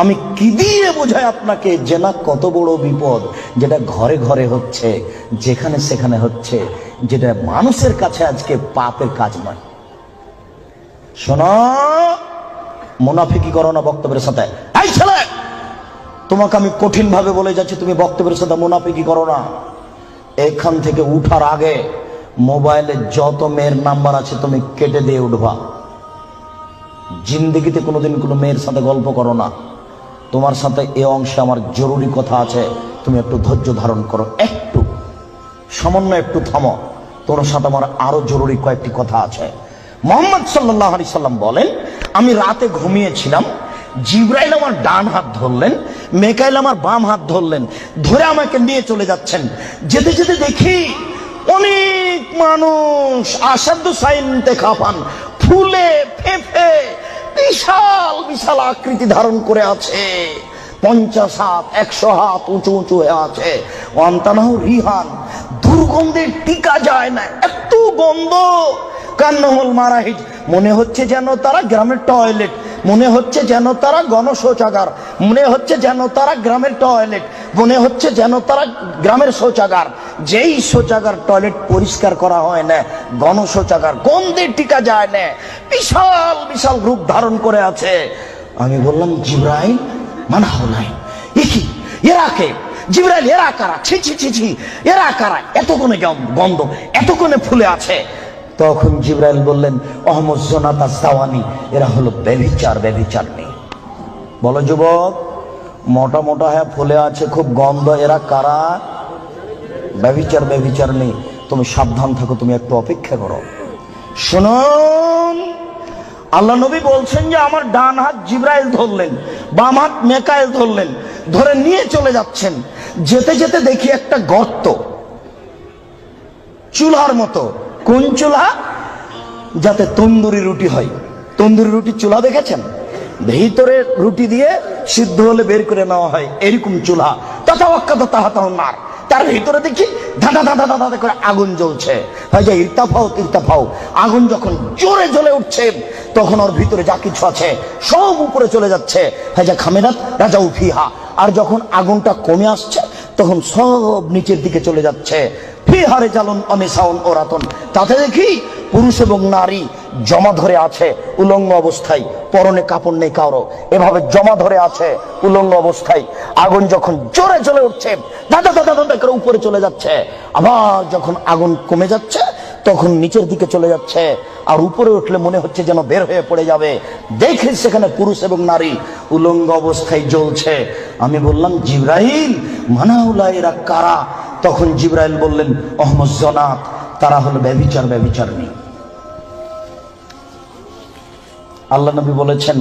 আমি কি দিয়ে বোঝাই আপনাকে জেনা কত বড় বিপদ যেটা ঘরে ঘরে হচ্ছে, যেখানে সেখানে হচ্ছে, যেটা মানুষের কাছে আজকে পাপের কাজ নয়। শোনো মুনাফিকি করো না বক্তব্যের সাথে, এই ছেলে, তোমাকে আমি কঠিন ভাবে বলে যাচ্ছি, তুমি বক্তব্যের সাথে মুনাফিকি করো না। এখান থেকে উঠার আগে মোবাইলে যত মেয়ের নাম্বার আছে তুমি কেটে দিয়ে উঠবা। জিন্দিগিতে কোনোদিন কোনো মেয়ের সাথে গল্প করো না। তোমার সাথে এ অংশে আমার জরুরি কথা আছে। তুমি একটু ধৈর্য ধারণ করো। একটু। সামান্য একটু থামো। তোমার সাথে আমার আরও জরুরি কয়েকটি কথা আছে। মোহাম্মদ সাল্লাহ আলি সাল্লাম বলেন, আমি রাতে ঘুমিয়েছিলাম। জিব্রাইল আমার ডান হাত ধরলেন, মেকাইল আমার বাম হাত ধরলেন, ধরে আমাকে নিয়ে চলে যাচ্ছেন। যেতে যেতে দেখি অনেক মানুষ আসাধ্য সাইন দেখা পান ফুলে ফেফে বিশাল বিশাল আকৃতি ধারণ করে আছে। পঞ্চাশ হাত, একশো হাত উঁচু উঁচু হয়ে আছে। রিহান দুর্গন্ধে টিকা যায় না, এত গন্ধ। কান্নহল মারাহিজ মনে হচ্ছে যেন তারা গ্রামের টয়লেট। মনে হচ্ছে যেন তারা গণশৌচাগার। মনে হচ্ছে যেন তারা গ্রামের টয়লেট। মনে হচ্ছে যেন তারা গ্রামের শৌচাগার। যেই শৌচাগার টয়লেট পরিষ্কার করা হয় না, গণশৌচাগার গন্ধে টিকা যায় না? বিশাল বিশাল রূপ ধারণ করে আছে। আমি বললাম, জিব্রাইল মানা হলাই কি? এরা কে? জিব্রাইল এরা কারা? ছি ছি ছি ছি। এরা কারা? এতক্ষণে গন্ধ, এতক্ষণে ফুলে আছে। তখন জিব্রাইল বললেন অহমদ জোনাতা সাওয়ানি এরা হলো ব্যভিচার ব্যভিচার নেই। বলো যুবক, মোটা মোটা হ্যাঁ ফুলে আছে, খুব গন্ধ, এরা কারা? ব্যভিচার ব্যভিচার নেই। তুমি সাবধান থাকো, তুমি একটু অপেক্ষা করো। শুনুন, আল্লাহ নবী বলছেন যে, আমার ডান হাত জিব্রাইল ধরলেন, বাম হাত মেকাইল ধরলেন, ধরে নিয়ে চলে যাচ্ছেন। যেতে যেতে দেখি একটা গর্ত, চুলার মতো। কোন চুলা যাতে তন্দুরি রুটি হয়। তন্দুরি রুটি চুলা দেখেছেন? ভিতরে রুটি দিয়ে সিদ্ধ হলে বের করে নেওয়া হয়, এরকম চুলা। তথা অক্কাত তাহা নার। তার ভিতরে দেখি ধাঁধা ধাঁধা ধাঁধা করে আগুন জ্বলছে। হয় যে ইর্তাফাও, তির্তাফাও। আগুন যখন জোরে জ্বলে উঠছে, তখন ওর ভিতরে যা কিছু আছে সব উপরে চলে যাচ্ছে। হয় যে খামেরাত রাজা উফিহা আর যখন আগুনটা কমে আসছে তখন সব নিচের দিকে চলে যাচ্ছে। ফিহারে চালন অনিসাউন ও তাতে দেখি পুরুষ এবং নারী জমা ধরে আছে উলঙ্গ অবস্থায়, পরনে কাপড় নেই কারও। এভাবে জমা ধরে আছে উলঙ্গ অবস্থায়। আগুন যখন জোরে চলে উঠছে দাদা দাদা দাদা করে উপরে চলে যাচ্ছে। আবার যখন আগুন কমে যাচ্ছে তখন নিচের দিকে চলে যাচ্ছে। আর উপরে উঠলে মনে হচ্ছে যেন বের হয়ে পড়ে যাবে। দেখে সেখানে পুরুষ এবং নারী উলঙ্গ অবস্থায় জ্বলছে। আমি বললাম জিব্রাহিল মানাউলা, এরা কারা? তখন জিব্রাইল বললেন, অহমদ জনাত তারা হলো ব্যবিচার ব্যবিচার নেই আল্লাহ নবী বলেছেন,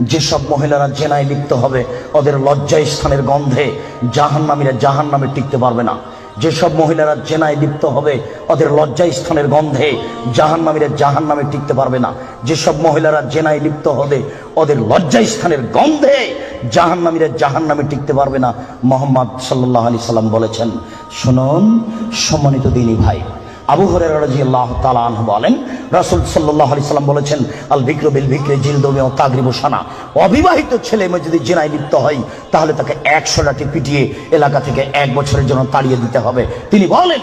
যেসব মহিলারা জেনায় লিপ্ত হবে, ওদের লজ্জায় স্থানের গন্ধে জাহান নামীরা জাহান নামে টিকতে পারবে না। যেসব মহিলারা জেনায় লিপ্ত হবে, ওদের লজ্জা স্থানের গন্ধে জাহান নামীরা জাহান নামে টিকতে পারবে না। যেসব মহিলারা জেনায় লিপ্ত হবে, ওদের লজ্জা স্থানের গন্ধে জাহান নামীরা জাহান নামে টিকতে পারবে না। মোহাম্মদ সাল্লাহ আলি সাল্লাম বলেছেন, শুনুন, সম্মানিত দিনী ভাই আবু হরের আল্লাহ বলেন, রাসুল সাল্লাম বলেছেন আল বিক্র বিল বিক্রে জিলদমে ও তাগরিব সানা। অবিবাহিত ছেলে মেয়ে যদি জেনায় লিপ্ত হয়, তাহলে তাকে একশো লাঠি পিটিয়ে এলাকা থেকে এক বছরের জন্য তাড়িয়ে দিতে হবে। তিনি বলেন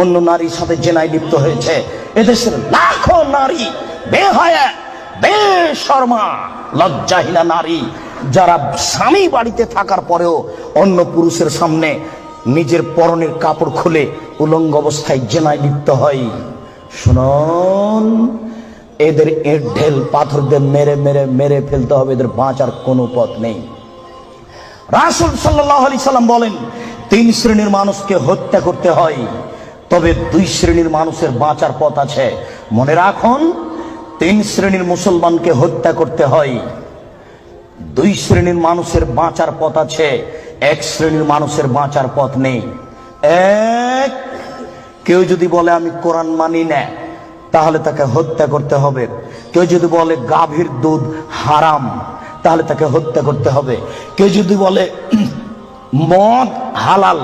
অন্য নারীর সাথে জেনায় লিপ্ত হয়েছে। এদেশের লাখো নারী বেহায়া, বেশর্মা, লজ্জাহীনা নারী, যারা স্বামী বাড়িতে থাকার পরেও অন্য পুরুষের সামনে নিজের পরনের কাপড় খুলে উলঙ্গ অবস্থায় জেনায় লিপ্ত হয়। শুনুন, এদের এর ঢেল পাথর দিয়ে মেরে মেরে মেরে ফেলতে হবে, এদের বাঁচার কোনো পথ নেই। রাসুল সাল্লাহ আলি সাল্লাম বলেন, তিন শ্রেণির মানুষকে হত্যা করতে হয়। তবে দুই শ্রেণির মানুষের বাঁচার পথ আছে। মনে রাখুন, তিন শ্রেণির মুসলমানকে হত্যা করতে হয়। দুই শ্রেণির মানুষের বাঁচার পথ আছে, এক শ্রেণির মানুষের বাঁচার পথ নেই। এক, কেউ যদি বলে, আমি কোরআন মানি না, তাহলে তাকে হত্যা করতে হবে। কেউ যদি বলে, গাভীর দুধ হারাম, তাহলে তাকে হত্যা করতে হবে। কেউ যদি বলে, মদ হালাল,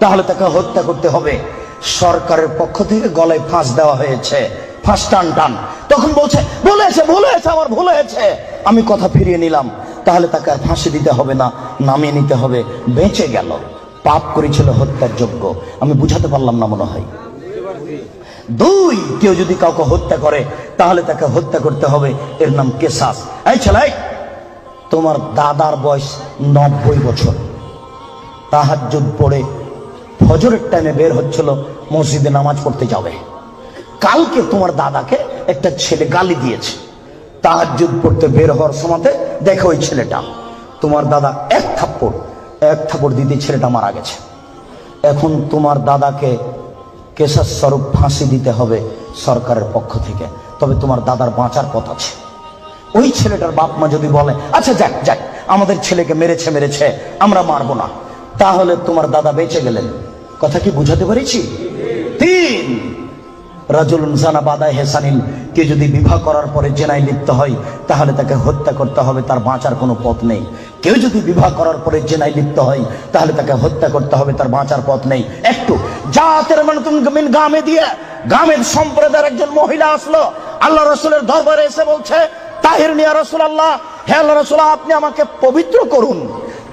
তাহলে তাকে হত্যা করতে হবে। সরকারের পক্ষ থেকে গলায় ফাঁস দেওয়া হয়েছে। ফাঁস টান টান। তখন বলছে বলেছে ভুল হয়েছে, আমার হয়েছে। আমি কথা ফিরিয়ে নিলাম। তাহলে তাকে আর ফাঁসি দিতে হবে না, নামিয়ে নিতে হবে। বেঁচে গেল। পাপ করেছিল হত্যার যোগ্য। আমি বুঝাতে পারলাম না মনে হয়। দুই, কেউ যদি কাউকে হত্যা করে, তাহলে তাকে হত্যা করতে হবে। এর নাম কেসাস। এই ছেলে, তোমার দাদার বয়স নব্বই বছর। তাহাজ্জুদ পড়ে ফজরের টাইমে বের হচ্ছিল, মসজিদে নামাজ পড়তে যাবে। কালকে তোমার দাদাকে একটা ছেলে গালি দিয়েছে। তাহাজ্জুদ পড়তে বের হওয়ার সময় দেখো ওই ছেলেটা। তোমার দাদা এক থাপ্পড় এক থাপ্পড় দিতে ছেলেটা মারা গেছে। এখন তোমার দাদাকে কেশার স্বরূপ ফাঁসি দিতে হবে সরকারের পক্ষ থেকে। তবে তোমার দাদার বাঁচার পথ আছে। ওই ছেলেটার বাপ মা যদি বলে আচ্ছা যাক যাক, আমাদের ছেলেকে মেরেছে মেরেছে, আমরা মারবো না। তাহলে তোমার দাদা বেঁচে গেলেন। কথা কি বুঝাতে পেরেছি? তিন। রাজুলুন জানা বাদায় হেসানিল কে যদি বিবাহ করার পরে জেনায় লিপ্ত হয়, তাহলে তাকে হত্যা করতে হবে, তার বাঁচার কোনো পথ নেই। কেউ যদি বিবাহ করার পরে জেনায় লিপ্ত হয়, তাহলে তাকে হত্যা করতে হবে, তার বাঁচার পথ নেই। একটু, জাতের মানে গামে দিয়ে, গামের সম্প্রদায়ের একজন মহিলা আসলো, আল্লাহ রসুলের দরবারে এসে বলছে, তাহির নিয়া রসুল আল্লাহ, হে আল্লাহ রসুল, আপনি আমাকে পবিত্র করুন।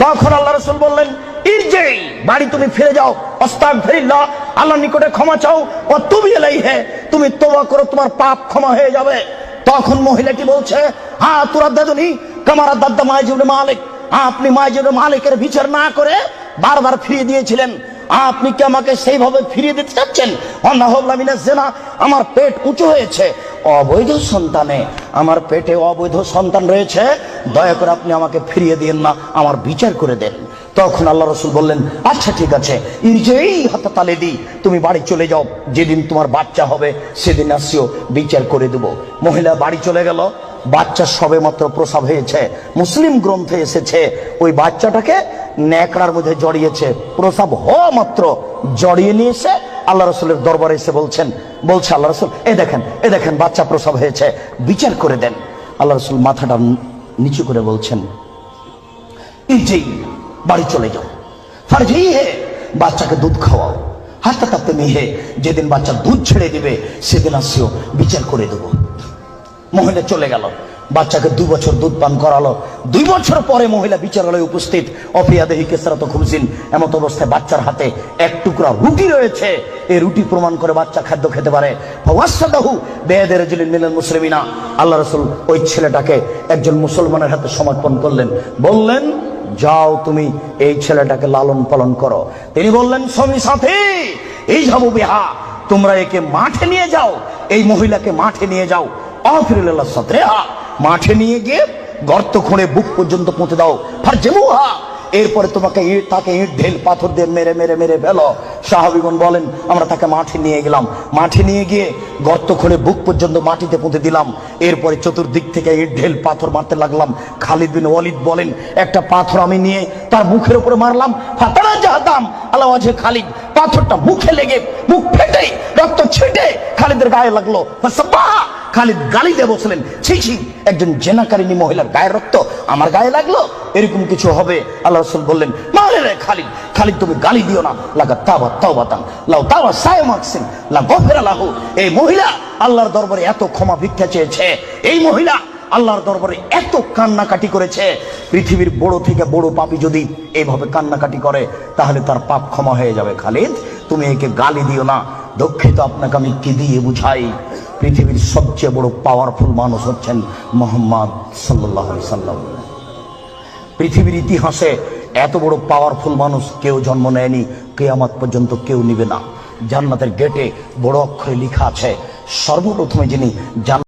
তখন আল্লাহ রসুল বললেন ইরজেই বাড়ি তুমি ফিরে যাও। অস্তাক ফিরিল্লাহ আল্লাহ নিকটে ক্ষমা চাও। ও তুমি এলাই হে তুমি তোবা করো, তোমার পাপ ক্ষমা হয়ে যাবে। তখন মহিলাটি বলছে? হ্যাঁ তোরা দাদুনি কামারা দাদা মাইজুল মালিক। আপনি মাইজুল মালিকের বিচার না করে বারবার ফিরিয়ে দিয়েছিলেন। আপনি কি আমাকে সেইভাবে ফিরিয়ে দিতে চাচ্ছেন? অন্নাহমিনা জেনা আমার পেট উঁচু হয়েছে। অবৈধ সন্তানে। আমার পেটে অবৈধ সন্তান রয়েছে। দয়া করে আপনি আমাকে ফিরিয়ে দিন না, আমার বিচার করে দেন। তখন আল্লাহ রসুল বললেন আচ্ছা ঠিক আছে। ইরজেই হাতে তালে দিই তুমি বাড়ি চলে যাও। যেদিন তোমার বাচ্চা হবে, সেদিন আসিও, বিচার করে দেব। মহিলা বাড়ি চলে গেল। বাচ্চা সবে মাত্র প্রসব হয়েছে। মুসলিম গ্রন্থে এসেছে, ওই বাচ্চাটাকে ন্যাকড়ার মধ্যে জড়িয়েছে। প্রসাব হওয়া মাত্র জড়িয়ে নিয়ে এসে আল্লাহ রসুলের দরবারে এসে বলছেন, বলছে আল্লাহ রসুল, এ দেখেন এ দেখেন, বাচ্চা প্রসব হয়েছে, বিচার করে দেন। আল্লাহ রসুল মাথাটা নিচু করে বলছেন ইজি বাড়ি চলে যাও। ফার্জি হে, বাচ্চাকে দুধ খাওয়াও। হাসতে থাকতে মেহে যেদিন বাচ্চা দুধ ছেড়ে দিবে, সেদিন আসিও, বিচার করে দেবো। মহিলা চলে গেল। বাচ্চাকে দুই বছর দুধ পান করালো। দুই বছর পরে মহিলা বিচারালয়ে উপস্থিত। অফিয়াদেহি কেসরাত খুমসিন এমত অবস্থায় বাচ্চার হাতে এক টুকরা রুটি রয়েছে। এই রুটি প্রমাণ করে বাচ্চা খাদ্য খেতে পারে। মুসলিমিনা। আল্লাহ রসুল ওই ছেলেটাকে একজন মুসলমানের হাতে সমর্পণ করলেন। বললেন, যাও তুমি এই ছেলেটাকে লালন পালন করো। তিনি বললেন, স্বামী সাথে, এই যাব বিহা, তোমরা একে মাঠে নিয়ে যাও। এই মহিলাকে মাঠে নিয়ে যাও। অফিরুল্লাহ সাথে মাঠে নিয়ে গিয়ে গর্ত খুঁড়ে বুক পর্যন্ত পৌঁছে দাও। ফার জেমুহা এরপরে তোমাকে ইট, তাকে ইট, ঢেল, পাথর দিয়ে মেরে মেরে মেরে ফেলো। সাহাবিগণ বলেন, আমরা তাকে মাঠে নিয়ে গেলাম। মাঠে নিয়ে গিয়ে গর্ত খুঁড়ে বুক পর্যন্ত মাটিতে পুঁতে দিলাম। এরপরে চতুর্দিক থেকে ইট, ঢেল, পাথর মারতে লাগলাম। খালিদ বিন ওয়ালিদ বলেন, একটা পাথর আমি নিয়ে তার মুখের উপরে মারলাম। ফাতারা জাহাদাম আল্লাহ আছে খালিদ পাথরটা মুখে লেগে, মুখ ফেটে, রক্ত ছিটে খালিদের গায়ে লাগল! খালিদ গালি দিয়ে বসলেন ছি ছি, একজন জেনাকারিনী মহিলার গায়ের রক্ত আমার গায়ে লাগল? এরকম কিছু হবে? আল্লাহ রসুল বললেন মারে রে খালিদ খালিদ তুমি গালি দিও না। লাগা তাবা তাওবাতান লাও তাওয়া সায় মাকসিন লা গফির আলাহু এই মহিলা আল্লাহর দরবারে এত ক্ষমা ভিক্ষা চেয়েছে। এই মহিলা আল্লাহর দরবারে এত কান্নাকাটি করেছে। পৃথিবীর বড় থেকে বড় পাপী যদি এইভাবে কান্নাকাটি করে, তাহলে তার পাপ ক্ষমা হয়ে যাবে, খালিদ। তুমি একে গালি দিও না। দুঃখিত আপনাকে আমি কি দিয়ে বুঝাই? পৃথিবীর সবচেয়ে বড় পাওয়ারফুল মানুষ হচ্ছেন মোহাম্মদ সাল্লাহ সাল্লাম। পৃথিবীর ইতিহাসে এত বড় পাওয়ারফুল মানুষ কেউ জন্ম নেয়নি, কেয়ামত পর্যন্ত কেউ নিবে না। জান্নাতের গেটে বড় অক্ষরে লেখা আছে, সর্বপ্রথমে যিনি জান্নাত